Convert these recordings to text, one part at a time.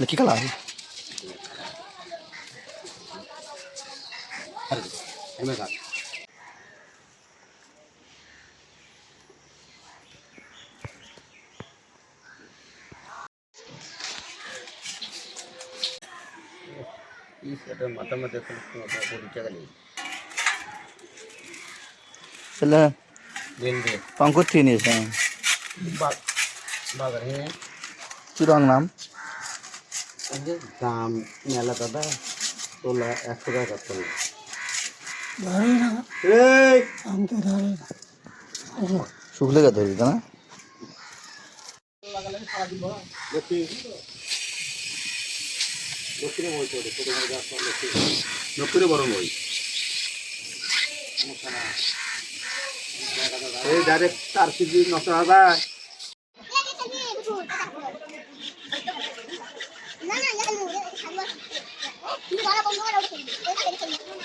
কি কালার এটা মাথার মধ্যে কোটি টাকা নেই তাহলে দিন দিয়ে পঙ্কজ ঠিক নিয়েছে বাগার হ্যাঁ কি রং নাম দাম মেলা দাদা তোলা একশো টাকা তোলা এই! শুকলে গা ধরবি না। বই করে ছোটো বড় গাছ সব লক্ষ্মী লক্ষ্মীরে বড় বই। এই ডাইরেক্ট চার কেজি নশো হাজার না না এটা খাব খাব তুমি বলা বন্ধ করে ওটা খেলবি ওটা খেলবি খেলবি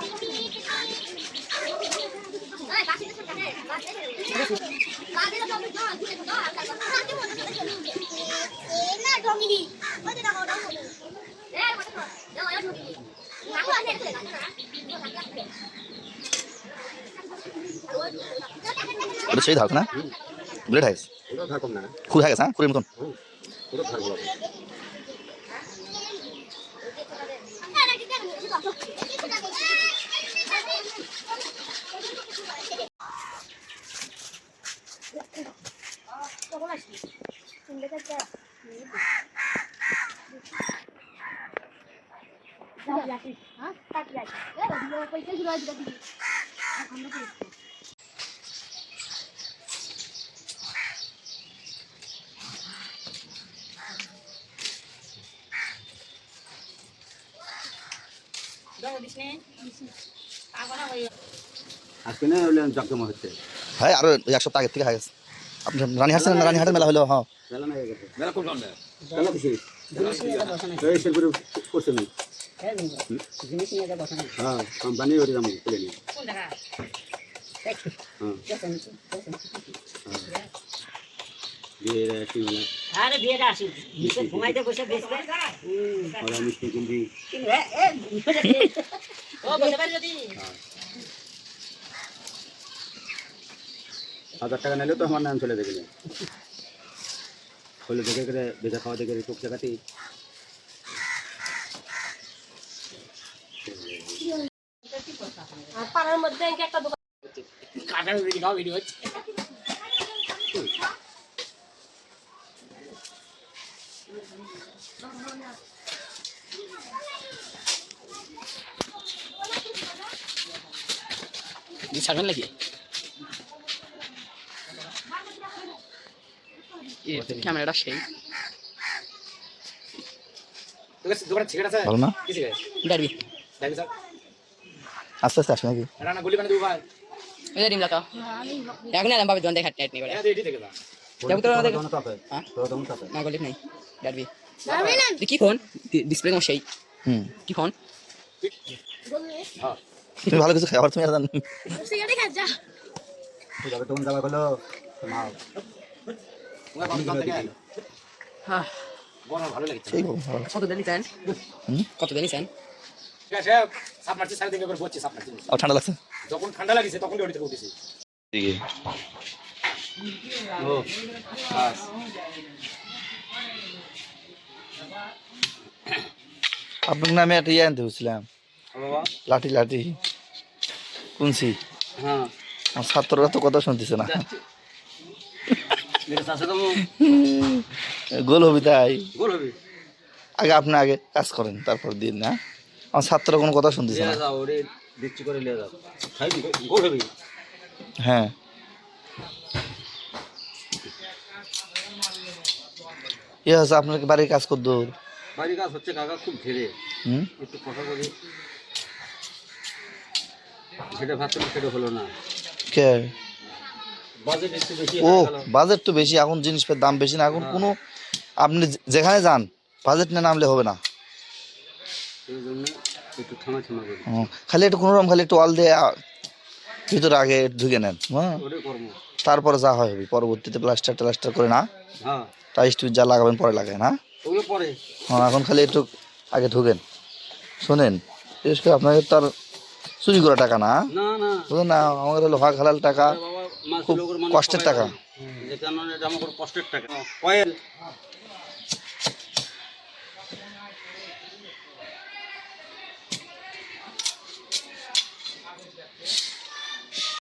ওটা সেই ধাক না। বুলেট হাইস না খুদ হ্যাঁ খুদের মতন। ওটা থাকব আজকে না হলে জকজমা হচ্ছে হ্যাঁ? আরও এক সপ্তাহ আগের থেকে হয়ে গেছে। আপনি রানী হাঁটছেন না? রানী হাটের মেলা হলো হ্যাঁ। মেলা হয়ে গেছে। মেলা কোন করে হ্যাঁ হ্যাঁ। আরে বিয়েটা আসি ঘুমাইতে বসে বেসবে ওরা মিষ্টি কিনবি ও বসে পারি যদি। হাজার টাকা নিলে তো আমার নাম চলে দেখলে হলে দেখে করে বেচা খাওয়া দেখে টুক মধ্যে একটা দোকান কাটার ভিডিও ভিডিও হচ্ছে। ছাড়বেন নাকি? ক্যামেরাটা সেই। দোকানে ঠিক আছে ভালো না? কি ঠিক আছে ডারবি দেখি স্যার। আস্তে আস্তে আসে নাকি? ডিম এখন এলাম করে যাব আমাদের হ্যাঁ? না গলি নাই। ডারবি কি ফোন? ডিসপ্লে কোন সেই। হুম। কি ফোন? তুমি ভালো কিছু খাবার তুমি আর জানো সিগারেট খা যা যাবে তখন যাওয়া হলো। মা তোমার বাবা দোকান হ্যাঁ। সেই গো ভালো। কত দেনি চান কত দেনি চান ঠান্ডা লাগছে? যখন ঠান্ডা লাগিছে তখন ওটি থেকে উঠেছি। আপনার নামে একটা ইয়ে আনতে হয়েছিলাম লাঠি লাঠি। কুনসি? হ্যাঁ। আমার ছাত্ররা তো কথা শুনতেছে না। গোল হবি তাই? গোল হবে। আগে আপনি আগে কাজ করেন তারপর দিন না? আমার ছাত্ররা কোনো কথা শুনতেছে না। হ্যাঁ। ইয়ে হচ্ছে আপনার বাড়ির কাজ কর দূর বাড়ির কাজ হচ্ছে কাকা খুব ধীরে হুম? একটু কথা বলি। যেটা ভাবছিলাম সেটা হলো না। কে? বাজেট ও বাজেট তো বেশি এখন জিনিসের দাম বেশি না। এখন কোনো আপনি যেখানে যান বাজেট না নামলে হবে না। একটু থামা থামা করি হুম, খালি একটু কোনো রকম খালি একটু ওয়াল দিয়ে ভিতরে আগে ঢুকে নেন হ্যাঁ তারপরে যা হয় হবে পরবর্তীতে প্লাস্টার টাস্টার করে না। হ্যাঁ। টাইস টুইস যা লাগাবেন পরে লাগায় না? হ্যাঁ এখন খালি একটু আগে ঢুকেন। শোনেন বিশেষ করে আপনাদের তার চুরি করা টাকা না? বুঝলেন না আমাদের লোহা খালাল টাকা বাবা খুব কষ্টের টাকা। কষ্টের টাকা।